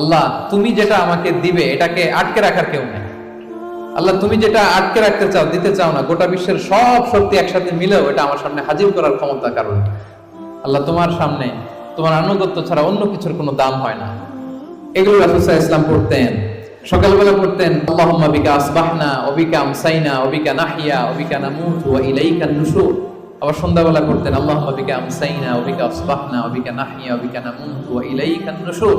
আল্লাহ, তুমি যেটা আমাকে দিবে, এটাকে আটকে রাখার কেউ নেই। আল্লাহ, তুমি যেটা আটকে রাখতে চাও, দিতে চাও না, গোটা বিশ্বের সব শক্তি একসাথে মিলেও এটা আমার সামনে হাজির করার ক্ষমতা কারণ। আল্লাহ, তোমার সামনে তোমার আনুগত্য ছাড়া অন্য কিছুর কোনো দাম হয় না। এগুলো রাসূল ইসলাম পড়তেন। সকালবেলা পড়তেন, আল্লাহুম্মা বিকা আসবাহনা ওবিকা আমসাইনা ওবিকা নাহিয়া ওবিকা নামুতু, ওয়া ইলাইকা নুশুর আবার সন্ধ্যাবেলা করতেন আল্লাহুম্মা বিকা আমসাইনা ওবিকা আসবাহনা ওবিকা নাহিয়া ওবিকা নামুতু, ওয়া ইলাইকা নুশুর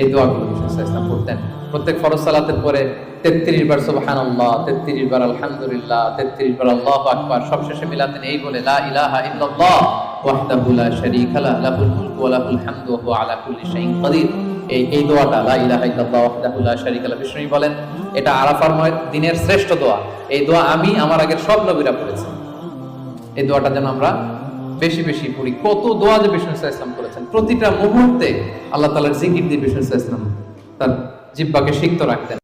এই দোয়াগুলো ইসলাম পড়তেন। প্রত্যেক ফরজ সালাতের পরে তেত্রিশ বার সুবহান আল্লাহ তেত্রিশ বার আলহামদুলিল্লাহ, তেত্রিশ বার আল্লাহ আকবার, সবশেষে মিলাতেন এই বলে, লা ইলাহা ইল্লাল্লাহ লা লাহুল মুলকু ওয়া লাহুল হামদু ওয়া আলা কুল্লি শাইইন কাদির। এই এই দোয়াটা, লা ইলাহা ইল্লাল্লাহ লা বলেন, এটা আরাফার দিনের শ্রেষ্ঠ দোয়া। এই দোয়া আমি আমার আগের সব নবীরা পড়েছি এই দোয়াটা যেন আমরা বেশি বেশি পড়ি। কত দোয়া যে বিষ্ণু ইসলাম করেছেন। প্রতিটা মুহূর্তে আল্লাহ তালার জিকির দিয়ে বিষ্ণু ইসলাম তার জিব্বাকে সিক্ত রাখতেন।